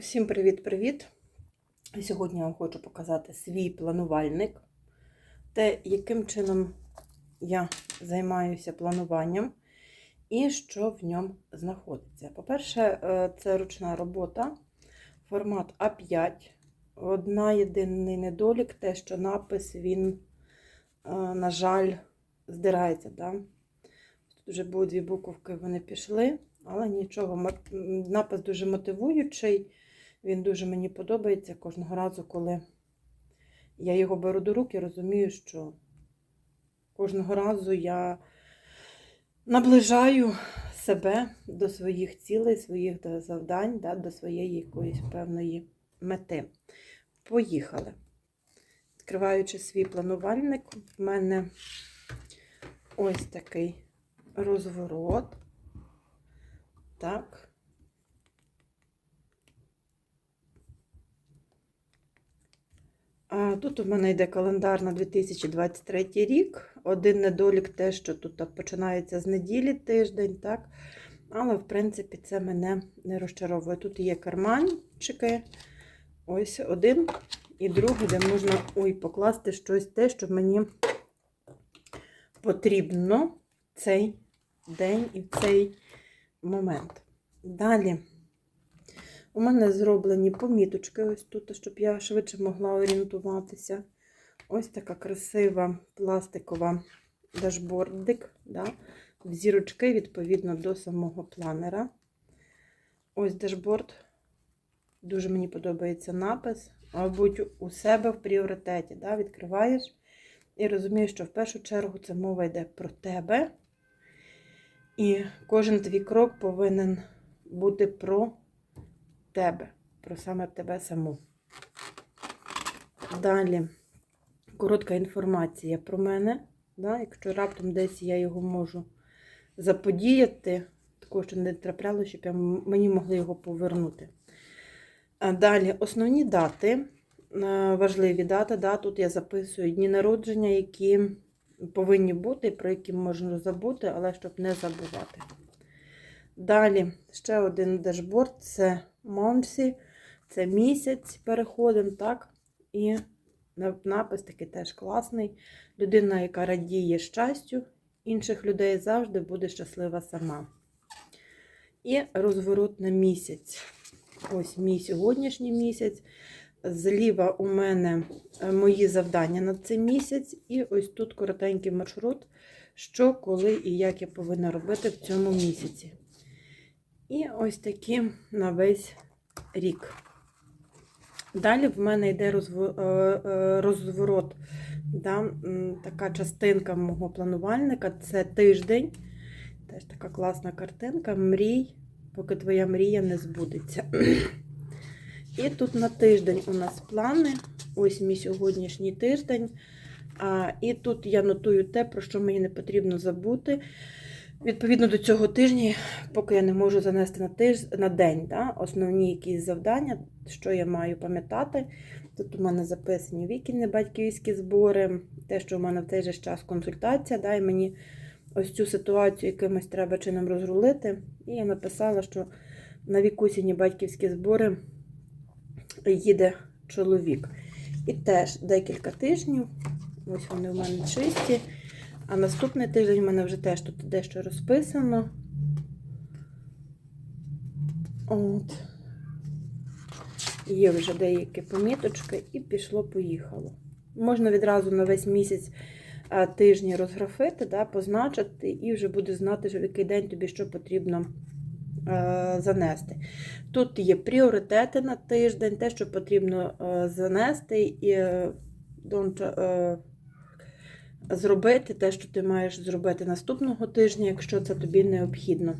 Усім привіт-привіт! Сьогодні я вам хочу показати свій планувальник, те, яким чином я займаюся плануванням і що в ньому знаходиться. По-перше, е, це ручна робота, формат А5. Одна єдиний недолік, те, що напис він, е, на жаль, здирається. Да? Тут вже були дві буковки, вони пішли, але нічого. Напис дуже мотивуючий. Він дуже мені подобається кожного разу, коли я його беру до рук, я розумію, що кожного разу я наближаю себе до своїх цілей, своїх завдань, да, до своєї якоїсь певної мети. Поїхали. Відкриваючи свій планувальник, в мене ось такий розворот. Так. Тут у мене йде календар на 2023 рік. Один недолік те, що тут починається з неділі тиждень, так? Але, в принципі, це мене не розчаровує. Тут є карманчики. Ось один і другий, де можна ой, покласти щось те, що мені потрібно цей день і цей момент. Далі. У мене зроблені поміточки ось тут, щоб я швидше могла орієнтуватися. Ось така красива пластикова дашбордик. Да? Зірочки, відповідно до самого планера. Ось дашборд. Дуже мені подобається напис. Мабуть, у себе в пріоритеті. Да? Відкриваєш і розумієш, що в першу чергу це мова йде про тебе. І кожен твій крок повинен бути про тебе, про саме тебе саму. Далі коротка інформація про мене. Да? Якщо раптом десь я його можу заподіяти, такого, що не трапляло, щоб я, мені могли його повернути. Далі основні дати, е, важливі дати. Да? Тут я записую дні народження, які повинні бути, про які можна забути, але щоб не забувати. Далі ще один дашборд це Монсі, це місяць переходимо, так? І напис такий теж класний. Людина, яка радіє щастю інших людей, завжди буде щаслива сама. І розворот на місяць. Ось мій сьогоднішній місяць. Зліва у мене е, мої завдання на цей місяць, і ось тут коротенький маршрут, що, коли і як я повинна робити в цьому місяці. І ось такі на весь рік. Далі в мене йде е, е, розворот, да, така частинка мого планувальника це тиждень. Теж така класна картинка. Мрій, поки твоя мрія не збудеться. І тут на тиждень у нас плани. Ось мій сьогоднішній тиждень. А, І тут я нотую те, про що мені не потрібно забути. Відповідно до цього тижня, поки я не можу занести на тиж... на день да, основні якісь завдання, що я маю пам'ятати. Тут у мене записані вікінні батьківські збори, те, що у мене в цей же час консультація, да, і мені ось цю ситуацію якимось треба чином розрулити. І я написала, що на вікусіні батьківські збори їде чоловік. І теж декілька тижнів, ось вони у мене чисті. А наступний тиждень у мене вже теж тут дещо розписано. От. Є вже деякі поміточки, і пішло-поїхало. Можна відразу на весь місяць тижні розграфити, да, позначити, і вже буде знати, в який день тобі що потрібно занести. Тут є пріоритети на тиждень, те, що потрібно занести, і е, don't, е, зробити те, що ти маєш зробити наступного тижня, якщо це тобі необхідно.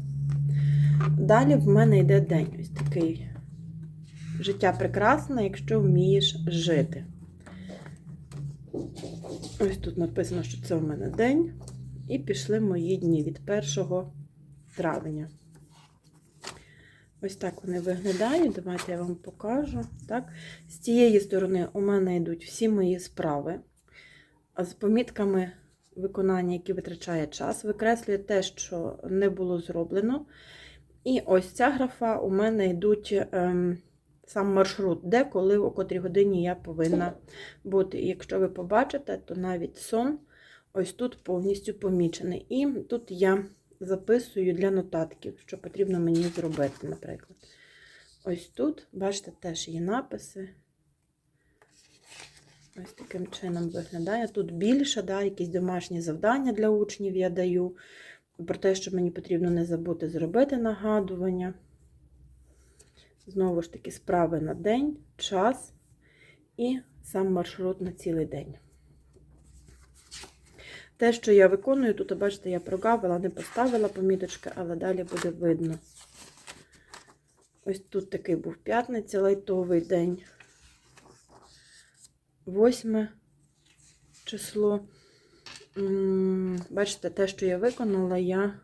Далі в мене йде день ось такий. Життя прекрасне, якщо вмієш жити. Ось тут написано, що це у мене день. І пішли мої дні від 1 травня. Ось так вони виглядають. Давайте я вам покажу. Так? З цієї сторони у мене йдуть всі мої справи. З помітками виконання, які витрачає час, викреслює те, що не було зроблено. І ось ця графа у мене йдуть ем, сам маршрут, де, коли, о котрій годині я повинна бути. І якщо ви побачите, то навіть сон ось тут повністю помічений. І тут я записую для нотатків, що потрібно мені зробити, наприклад. Ось тут, бачите, теж є написи. Ось таким чином виглядає. Тут більше, да, якісь домашні завдання для учнів я даю. Про те, що мені потрібно не забути зробити нагадування. Знову ж таки, справи на день, час і сам маршрут на цілий день. Те, що я виконую, тут, бачите, я прогавила, не поставила поміточки, але далі буде видно. Ось тут такий був п'ятниця, лайтовий день. Восьме число. Бачите, те, що я виконала, я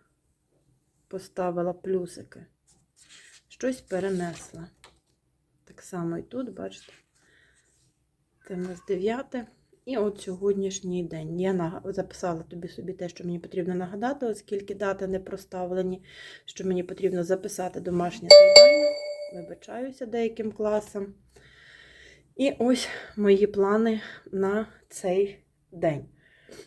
поставила плюсики. Щось перенесла. Так само і тут, бачите. Це в нас 9. І от сьогоднішній день. Я записала тобі собі те, що мені потрібно нагадати, оскільки дати не проставлені, що мені потрібно записати домашнє завдання. Вибачаюся деяким класам. І ось мої плани на цей день.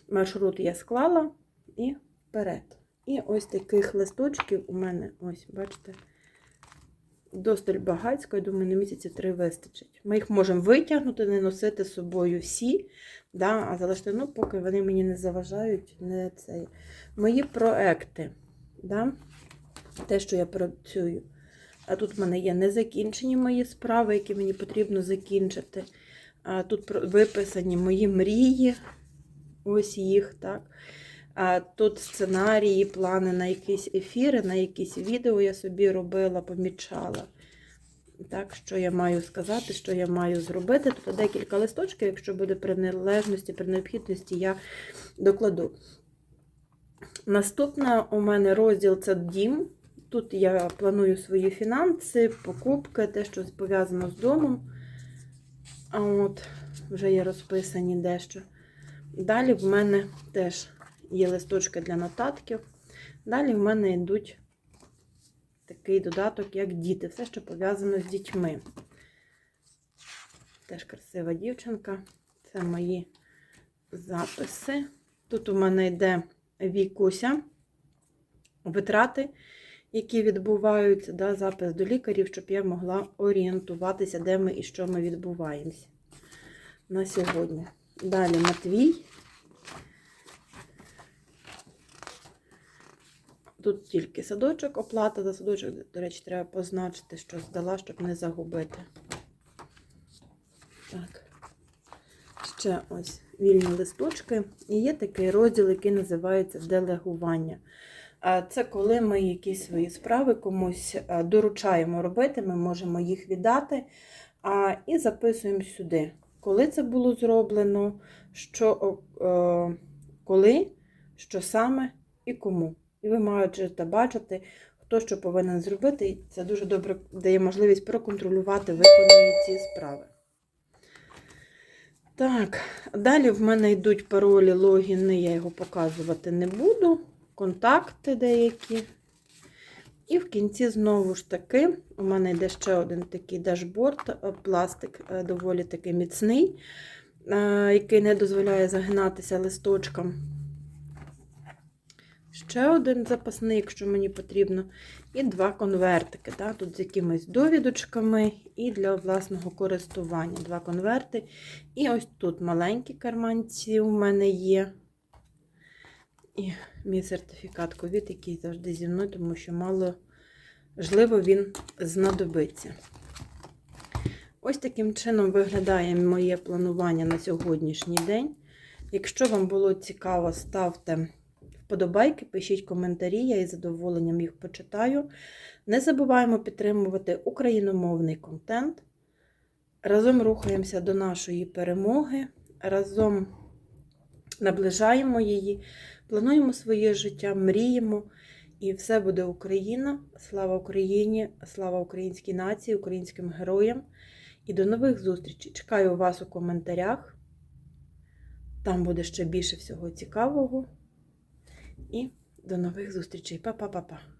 Маршрут я склала і вперед. І ось таких листочків у мене, ось, бачите, досталь багацько, я думаю, на місяці три вистачить. Ми їх можемо витягнути, не носити з собою всі, да, а залишити, ну, поки вони мені не заважають, не це. Мої проекти, да, те, що я працюю. А тут в мене є незакінчені мої справи, які мені потрібно закінчити. А тут виписані мої мрії, ось їх, так. А тут сценарії, плани на якісь ефіри, на якісь відео я собі робила, помічала. Так, що я маю сказати, що я маю зробити. Тут декілька листочків, якщо буде при належності, при необхідності, я докладу. Наступна у мене розділ це дім. Тут я планую свої фінанси, покупки, те, що пов'язано з домом. А от вже є розписані дещо. Далі в мене теж є листочки для нотатків. Далі в мене йдуть такий додаток, як діти. Все, що пов'язано з дітьми. Теж красива дівчинка. Це мої записи. Тут у мене йде вікуся, витрати, які відбуваються, да, запис до лікарів, щоб я могла орієнтуватися, де ми і що ми відбуваємося на сьогодні. Далі Матвій. Тут тільки садочок, оплата за садочок, до речі, треба позначити, що здала, щоб не загубити. Так. Ще ось вільні листочки. І є такий розділ, який називається делегування. Це коли ми якісь свої справи комусь доручаємо робити, ми можемо їх віддати і записуємо сюди, коли це було зроблено, що, коли, що саме і кому. І ви маєте бачити, хто що повинен зробити. І це дуже добре дає можливість проконтролювати виконані ці справи. Так, далі в мене йдуть паролі, логіни, я його показувати не буду. Контакти деякі. І в кінці, знову ж таки, у мене йде ще один такий дашборд, е, пластик е, доволі такий міцний, е, який не дозволяє загинатися листочкам. Ще один запасний, якщо мені потрібно. І два конвертики. Да? Тут з якимись довідочками і для власного користування. Два конверти. І ось тут маленькі карманці у мене є. І мій сертифікат ковід, який завжди зі мною, тому що мало можливо він знадобиться. Ось таким чином виглядає моє планування на сьогоднішній день. Якщо вам було цікаво, ставте вподобайки, пишіть коментарі, я із задоволенням їх почитаю. Не забуваємо підтримувати україномовний контент. Разом рухаємося до нашої перемоги, разом наближаємо її, плануємо своє життя, мріємо. І все буде Україна. Слава Україні! Слава українській нації, українським героям. І до нових зустрічей. Чекаю вас у коментарях. Там буде ще більше всього цікавого. І до нових зустрічей. Па-па-па-па.